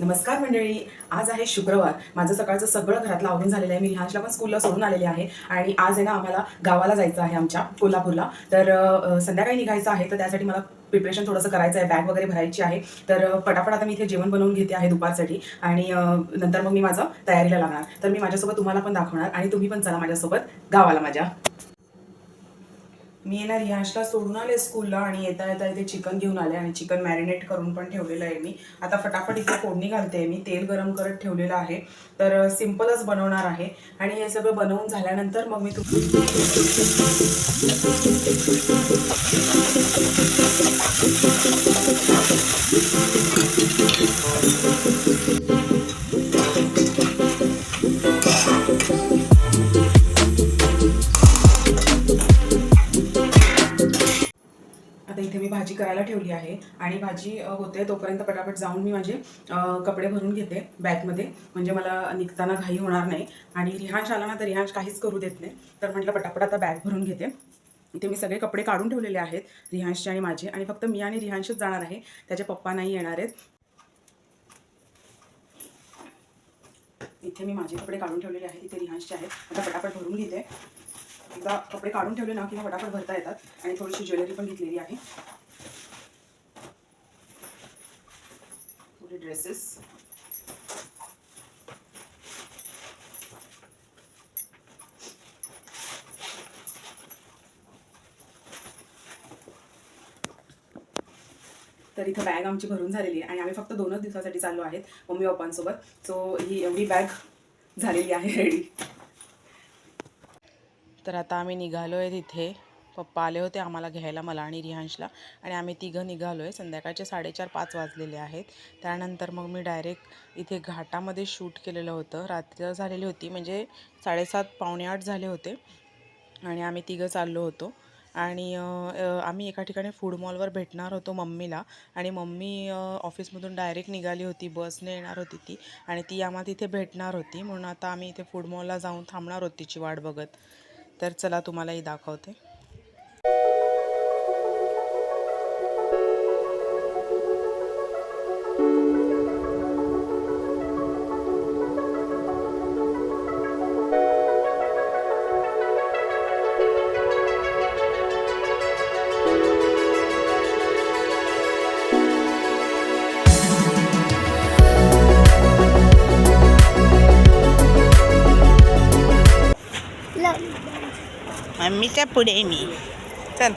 नमस्कार मंडळी आज आहे शुक्रवार. माझं सकाळचं सगळं घरातलं आवरून झालेलं आहे. मी रिहांशला पण स्कूलला सोडून आलेले आहे. आणि आज आहे ना आम्हाला गावाला जायचं आहे आमच्या कोल्हापूरला. तर संध्याकाळी निघायचं आहे तर त्यासाठी मला प्रिपरेशन थोडंसं करायचं आहे बॅग वगैरे भरायची आहे. तर पटापट आता मी इथे जेवण बनवून घेते आहे दुपारसाठी. आणि नंतर मग मी माझं तयारीला लागणार. तर मी माझ्यासोबत तुम्हाला पण दाखवणार. आणि तुम्ही पण चला माझ्यासोबत गावाला माझ्या. मी ना रिहाशला सोडून आले स्कूलला आणि येता येता इथे चिकन घेऊन आले आणि चिकन मॅरिनेट करून पण ठेवलेलं आहे मी. आता फटाफट इथे फोडणी घालते मी. तेल गरम करत ठेवलेलं आहे. तर सिम्पलच बनवणार आहे. आणि हे सगळं बनवून झाल्यानंतर मग मी तुम्ही आता इथे मी भाजी करायला ठेवली आहे. आणि भाजी होते तोपर्यंत पटापट जाऊन मी माझे कपडे भरून घेते बॅगमध्ये. म्हणजे मला निघताना घाई होणार नाही. आणि रिहांश आला ना तर रिहांश काहीच करू देत नाही. तर म्हटलं पटापट आता बॅग भरून घेते. इथे मी सगळे कपडे काढून ठेवलेले आहेत रिहांशचे आणि माझे. आणि फक्त मी आणि रिहांशच जाणार आहे. त्याचे पप्पा नाही येणार आहेत. इथे मी माझे कपडे काढून ठेवलेले आहेत. इथे रिहांशचे आहेत. आता पटापट भरून घेते. एकदा कपडे काढून ठेवले ना किंवा फटाफट भरता येतात. आणि थोडीशी ज्वेलरी पण घेतलेली आहे. थोडे ड्रेसेस तर इथं बॅग आमची भरून झालेली आहे. आणि आम्ही फक्त दोनच दिवसासाठी चाललो आहेत मम्मी पप्पांसोबत सो ही एवढी बॅग झालेली आहे रेडी तर आता आम्ही निघालो आहे तिथे. पप्पा आले होते आम्हाला घ्यायला मला आणि रिहांशला. आणि आम्ही तिघं निघालो आहे संध्याकाळचे साडेचार पाच वाजलेले आहेत. त्यानंतर मग मी डायरेक्ट इथे घाटामध्ये शूट केलेलं होतं. रात्र झालेली होती म्हणजे साडेसात पावणे आठ झाले होते. आणि आम्ही तिघं चाललो होतो. आणि आम्ही एका ठिकाणी फूड मॉलवर भेटणार होतो मम्मीला. आणि मम्मी ऑफिसमधून डायरेक्ट निघाली होती बसने येणार होती ती. आणि ती आम्हाला तिथे भेटणार होती. म्हणून आता आम्ही इथे फूड मॉलला जाऊन थांबणार होती तिची वाट बघत. तर चला तुम्हालाही दाखवते. मम्मीच्या पुढे मी. चल.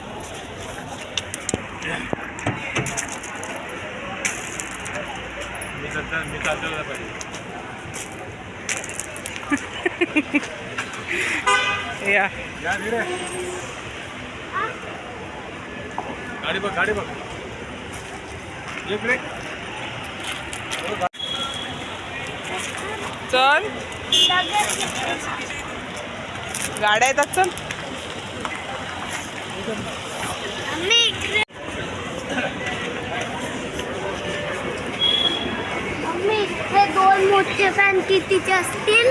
मी सध्या मी चालतो पाहिजे या. या रे गाडी बघ गाडी बघ. चल. गाड्या येतात चल. हे दोन मोठे फॅन कितीचे असतील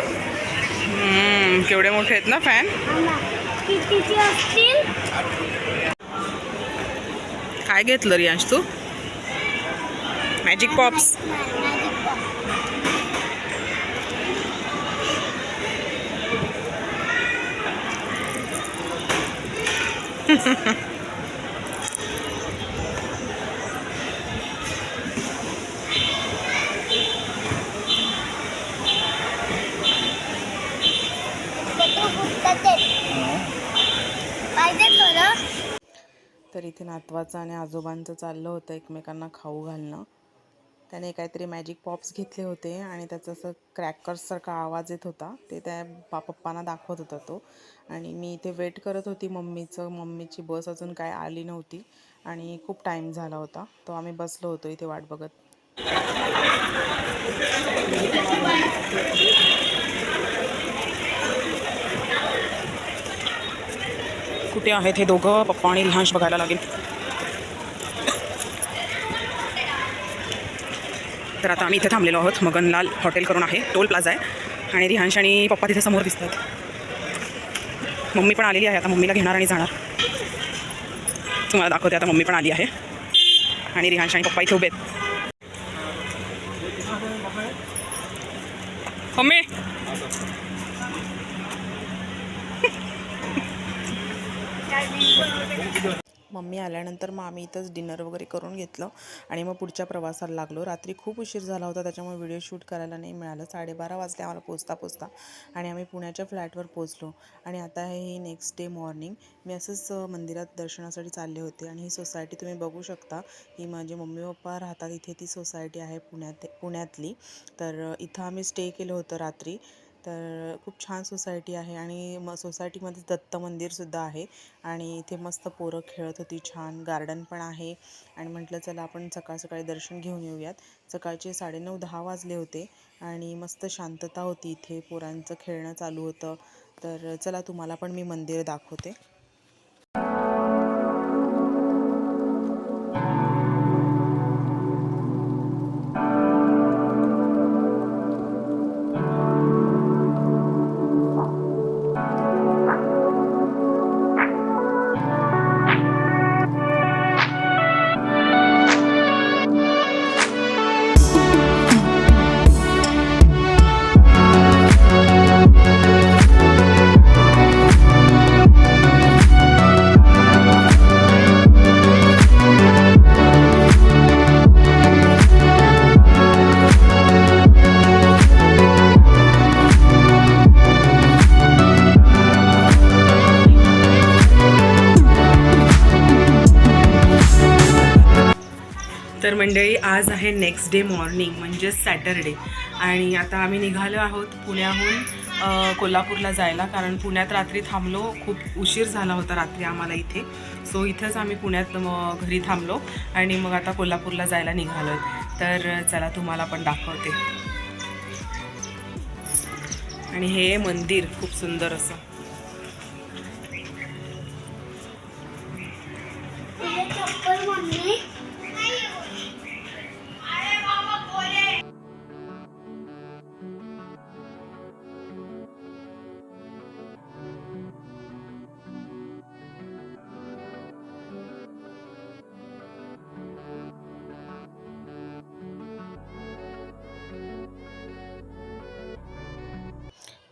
हम्म, केवढे मोठे आहेत ना फॅन कितीचे असतील काय घेतलं रियांश तू? मॅजिक पॉप्स तर इथे नातवाचं आणि आजोबांचं चाललं होतं एकमेकांना खाऊ घालणं. त्याने काहीतरी मॅजिक पॉप्स घेतले होते आणि त्याचं असं क्रॅकर्ससारखा आवाज येत होता. ते त्या बा पप्पांना दाखवत होता तो. आणि मी इथे वेट करत होती मम्मीचं. मम्मीची बस अजून काय आली नव्हती. आणि खूप टाईम झाला होता. तो आम्ही बसलो होतो इथे वाट बघत. कुठे आहेत हे दोघं? पप्पा आणि रिहांश बघायला लागेल. तर आता आम्ही इथे थांबलेलो आहोत. मगनलाल हॉटेल करून आहे. टोल प्लाझा आहे. आणि रिहांश आणि पप्पा तिथे समोर दिसतात. मम्मी पण आलेली आहे. आता मम्मीला घेणार आणि जाणार. तुम्हाला दाखवते. आता मम्मी पण आली आहे. आणि रिहांश आणि पप्पा इथे उभे आहेत. मम्मी! मम्मी आल्यानंतर मग आम्ही इथंच डिनर वगैरे करून घेतलं आणि मग पुढच्या प्रवासाला लागलो. रात्री खूप उशीर झाला होता त्याच्यामुळे व्हिडिओ शूट करायला नाही मिळालं. साडेबारा वाजले आम्हाला पोचता पोचता आणि आम्ही पुण्याच्या फ्लॅटवर पोचलो आणि आता आहे ही नेक्स्ट डे मॉर्निंग मी असंच मंदिरात दर्शनासाठी चालले होते आणि ही सोसायटी तुम्ही बघू शकता. ही माझे मम्मी पप्पा राहतात इथे ती सोसायटी आहे पुण्यात पुण्यातली. तर इथं आम्ही स्टे केलं होतं रात्री. तर खूप छान सोसायटी आहे आणि म सोसायटीमध्ये दत्त मंदिरसुद्धा आहे आणि इथे मस्त पोरं खेळत होती छान गार्डन पण आहे. आणि म्हटलं चला आपण सकाळ सकाळी दर्शन घेऊन येऊयात. सकाळचे साडेनऊ दहा वाजले होते आणि मस्त शांतता होती इथे. पोरांचं खेळणं चालू होतं. तर चला तुम्हाला पण मी मंदिर दाखवते. तर मंडळी आज आहे नेक्स्ट डे मॉर्निंग म्हणजेच सॅटरडे आणि आता आम्ही निघालो आहोत पुण्याहून कोल्हापूरला जायला कारण पुण्यात रात्री थांबलो खूप उशीर झाला होता रात्री आम्हाला इथे. सो इथंच आम्ही पुण्यात मग घरी थांबलो आणि मग आता कोल्हापूरला जायला निघालो तर चला तुम्हाला पण दाखवते. आणि हे मंदिर खूप सुंदर असं.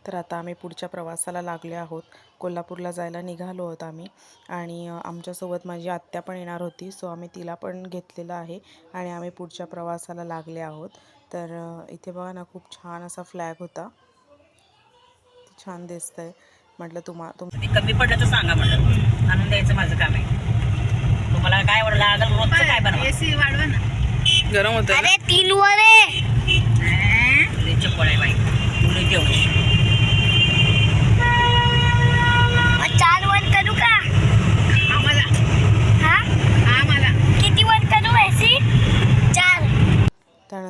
तर आता आम्ही पुढच्या प्रवासाला लागले आहोत. कोल्हापूरला जायला निघालो आहोत आम्ही. आणि आमच्यासोबत माझी आत्या पण येणार होती. सो आम्ही तिला पण घेतलेलं आहे आणि आम्ही पुढच्या प्रवासाला लागले आहोत. तर इथे बघा ना खूप छान असा फ्लॅग होता. छान दिसतंय. म्हटलं तुम्हा तुम कमी पडलं तर सांगा म्हटलं. आणून द्यायचं माझं काम आहे. तुम्हाला काय आवडलं लागल रोजचं काय बनवा? गरम होतं अरे तीन वर आहे. चप्पळ आहे बाई. पुढे जेवण मग चार वर करू का आम्हाला हा आम्हाला किती वर करू ऐसी चार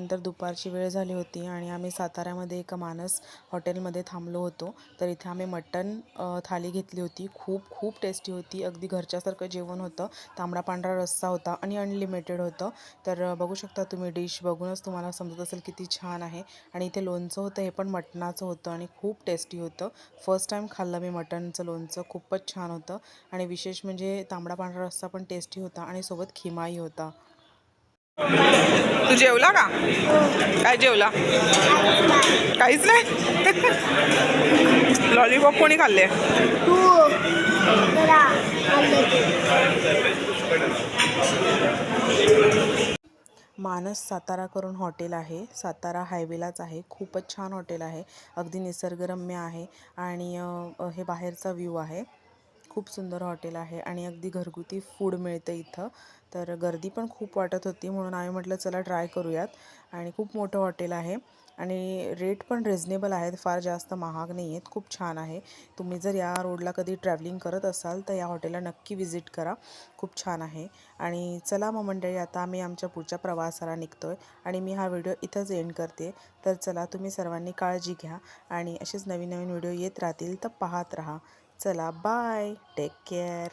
त्यानंतर दुपारची वेळ झाली होती आणि आम्ही साताऱ्यामध्ये एका मानस हॉटेलमध्ये थांबलो होतो. तर इथे आम्ही मटन थाली घेतली होती. खूप खूप टेस्टी होती. अगदी घरच्यासारखं जेवण होतं. तांबडा पांढरा रस्सा होता आणि अनलिमिटेड होतं. तर बघू शकता तुम्ही डिश बघूनच तुम्हाला समजत असेल किती छान आहे. आणि इथे लोणचं होतं हे पण मटणाचं होतं आणि खूप टेस्टी होतं. फर्स्ट टाईम खाल्लं मी मटनचं लोणचं. खूपच छान होतं. आणि विशेष म्हणजे तांबडा पांढरा रस्सा पण टेस्टी होता आणि सोबत खिमाही होता. तू जेवला का? काय जेवला? काहीच नाही? लॉलीपॉप कोणी खाल्ले. मानस सातारा करून हॉटेल आहे. सातारा हायवेलाच आहे. खूपच छान हॉटेल आहे. अगदी निसर्गरम्य आहे. आणि हे बाहेरचा व्ह्यू आहे. खूप सुंदर हॉटेल आहे आणि अगदी घरगुती फूड मिळतं इथं. तर गर्दी पण खूप वाटत होती म्हणून आम्ही म्हटलं चला ट्राय करूयात. आणि खूप मोठं हॉटेल आहे आणि रेट पण रिझनेबल आहेत फार जास्त महाग नाही आहेत खूप छान आहे. तुम्ही जर या रोडला कधी ट्रॅव्हलिंग करत असाल तर या हॉटेलला नक्की विजिट करा खूप छान आहे. आणि चला मग मंडळी आता आम्ही आमच्या पुढच्या प्रवासाला निघतो आहे आणि मी हा व्हिडिओ इथंच एंड करते. तर चला तुम्ही सर्वांनी काळजी घ्या आणि असेच नवीन नवीन व्हिडिओ येत राहतील तर पाहत राहा. चला बाय टेक केअर